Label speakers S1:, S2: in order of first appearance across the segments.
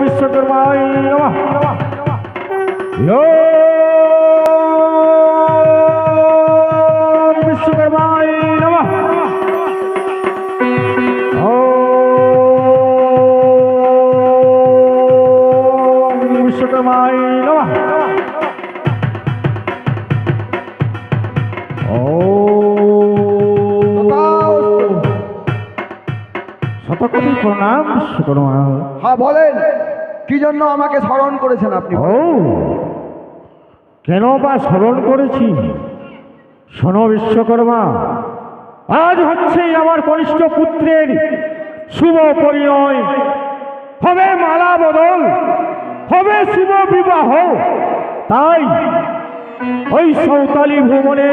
S1: বিশ্বকর্মায় নমঃ শতকোটি প্রণাম
S2: হ্যাঁ বলেন কি জন্য আমাকে স্মরণ করেছেন আপনি?
S1: ও কেন বা স্মরণ করেছি? শোনো বিশ্বকর্মা আজ হচ্ছে আমার কনিষ্ঠ পুত্রের শুভ পরিণয়। হবে মালা বদল হবে শুভ বিবাহ। তাই ওই সৌতালি ভ্রমণে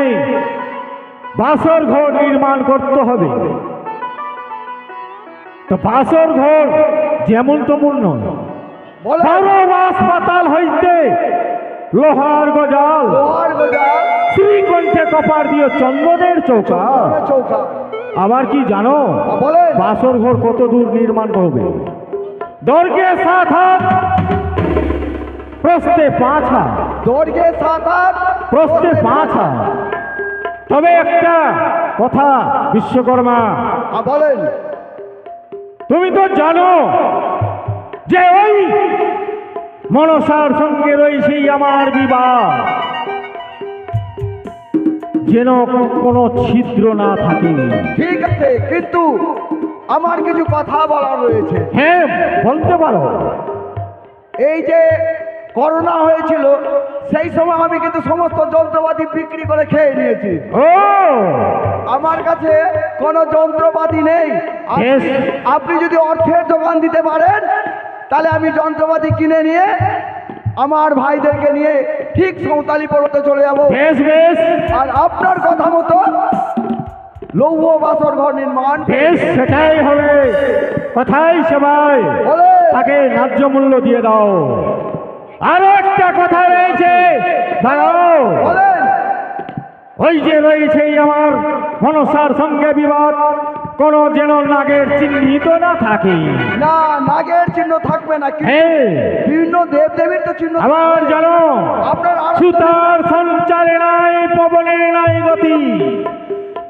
S1: বাসর ঘর নির্মাণ করতে হবে। তো বাসর ঘর যেমন তেমন নয়। বাস পাতাল হইতে লোহার গজাল
S2: লোহার গজাল।
S1: শ্রীকণ্ঠে কপার দিয়ে চন্দনের চৌকা।
S2: চৌকা।
S1: আবার কি জানো? বাসর ঘর কত দূর নির্মাণ করবে? দৈর্ঘ্যে সাত হাত প্রস্থে পাঁচ হাত।
S2: দৈর্ঘ্যে সাত হাত।
S1: প্রস্থে পাঁচ হাত। তবে একটা কথা বিশ্বকর্মা
S2: বলেন।
S1: তুমি তো জানো যে ওই মনসার সঙ্গে রয়েছে আমার বিবাহ। যেন কোনো ছিদ্র না থাকে।
S2: ঠিক আছে কিন্তু আমার কিছু কথা বলার রয়েছে।
S1: হ্যাঁ বলতে পারো।
S2: এই যে করোনা হয়েছিল সেই সময় আমি কিন্তু সমস্ত যন্ত্রপাতি বিক্রি করে খেয়ে নিয়েছি। আমার কাছে কোনো যন্ত্রপাতি নেই. আপনি যদি অর্থের যোগান দিতে পারেন তাহলে আমি যন্ত্রপাতি কিনে নিয়ে আমার ভাইদেরকে নিয়ে ঠিক সৌতালি পর্বতে চলে যাব।
S1: বেশ বেশ।
S2: আর আপনার কথা মতো লৌহ বাসর ঘর নির্মাণ
S1: বেশ সেটাই হবে। কথাই সবাই
S2: বলে।
S1: তাকে ন্যায্য মূল্য দিয়ে দাও। কথা রয়েছে। দাঁড়াও।
S2: বলেন।
S1: ওই যে রয়েছে আমার মনসার সঙ্গে বিবাদ কোন যেন নাগের চিহ্নিত না থাকে।
S2: না নাগের চিহ্ন থাকবে না বিভিন্ন দেব দেবীর তো চিহ্ন
S1: আবার জানো সুতার সঞ্চারে নাই পবনের নাই গতি।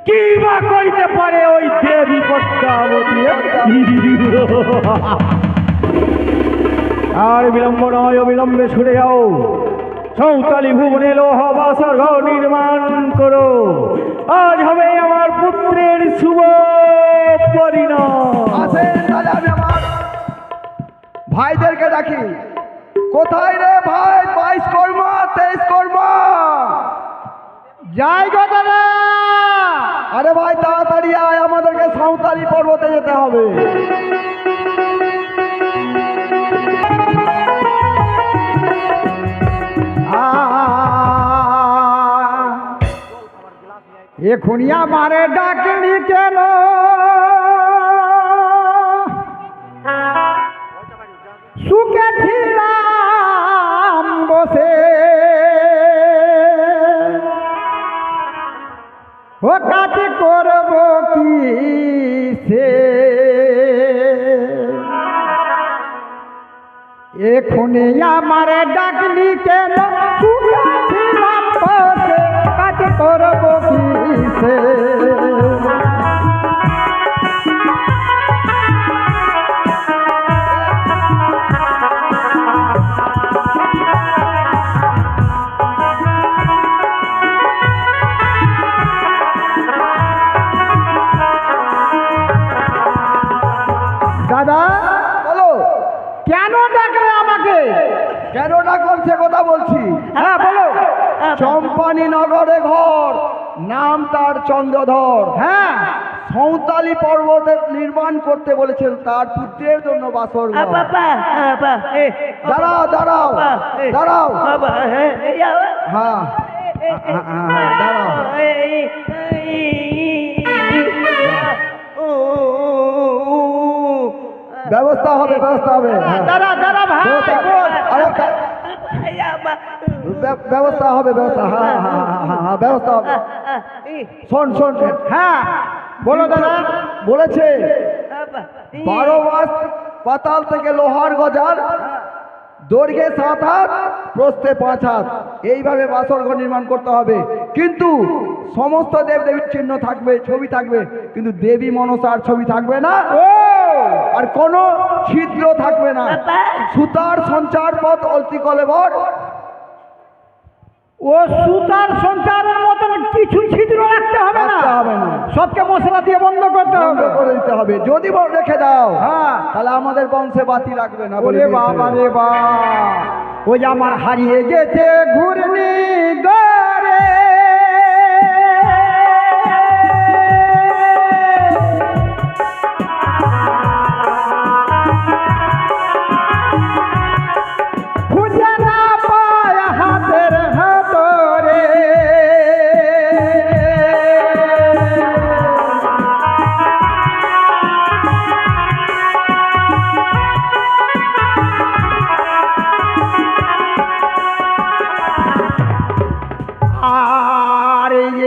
S1: কি বা করিতে পারে ওই দেবী পদ্মাবতী আর বিলম্ব নয় অবিলম্বে ছুটে যাও। সৌতালি ভুবনে লোহ বাসর ঘর নির্মাণ করো। আজ হবে আমার পুত্রের শুভ পরিণয়
S2: আসেন তাহলে আমি আমার ভাইদেরকে ডাকি। কোথায় রে ভাই? বাইশ কর্মা তেইশ কর্মা?
S1: যাই দাদা।
S2: আরে ভাই তাড়াতাড়ি আয় আমাদেরকে সাঁওতালি পর্বতে যেতে হবে।
S1: এখনিয়া মারে ডাকলি কেন সুখে ছিলাম বসে। ও কাজ করব কি সে এখনে আমার ডাকলি কেন সুখে ছিলাম বসে। করব কি সে? দাদা
S2: বলো
S1: কেন ডাকলে আমাকে?
S2: কেন ডাকলাম সে কথা বলছি?
S1: হ্যাঁ বলো।
S2: চম্পানি নগরে ঘর নাম তার চন্দ্রধর
S1: হ্যাঁ
S2: সৌতালি পর্বতে নির্মাণ করতে বলেছেন তার পুত্রের জন্য বাসর। দাঁড়াও দাঁড়াও দাঁড়াও হ্যাঁ হ্যাঁ, হ্যাঁ, হ্যাঁ, দাঁড়াও ব্যবস্থা হবে ব্যবস্থা হবে হ্যাঁ।
S1: দাদা দাদা ভাই
S2: ব্যবস্থা- হবে ব্যবস্থা হ্যাঁ হ্যাঁ হ্যাঁ, ব্যবস্থা হবে। শোন শোন
S1: হ্যাঁ বলো দাদা
S2: বলেছে বারো মাস পাতাল থেকে লোহার গজার দৈর্ঘ্যে সাত হাত প্রস্থে পাঁচ হাত। এইভাবে বাসর ঘর নির্মাণ করতে হবে। কিন্তু সমস্ত দেব দেবীর চিহ্ন থাকবে ছবি থাকবে কিন্তু দেবী মনসার ছবি থাকবে না। আর কোনো ছিদ্র থাকবে না। সুতার সঞ্চার পথ অলতি কলেবর
S3: ও সুতার সঞ্চারের মতন কিছু ছিদ্র রাখতে হবে না।
S2: হবে না।
S3: সবকে মশলা দিয়ে বন্ধ করতে হবে।
S2: করে দিতে হবে। যদি রেখে দাও।
S3: হ্যাঁ।
S2: তাহলে আমাদের বংশে বাতি লাগবে না বলে।
S3: বাবা রে বা ওই আমার হারিয়ে গেছে ঘুরনি গরে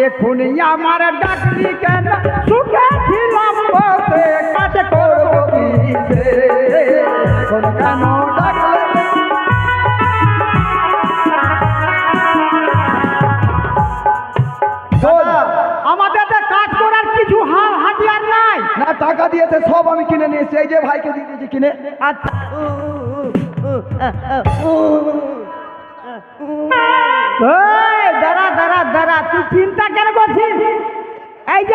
S3: আর এখনই আমার ডাকলি কেন সুখে ছিলাম বসে কাছে করব এখন কেন ডাকলে আমাদের তো কাজ করার কিছু হা- হাতিয়ার নাই
S2: না টাকা দিয়েছে সব আমি কিনে নিয়েছি এই যে ভাইকে দিয়ে দিয়েছি কিনে
S3: আচ্ছা চিন্তা কেন করছিস? এই যে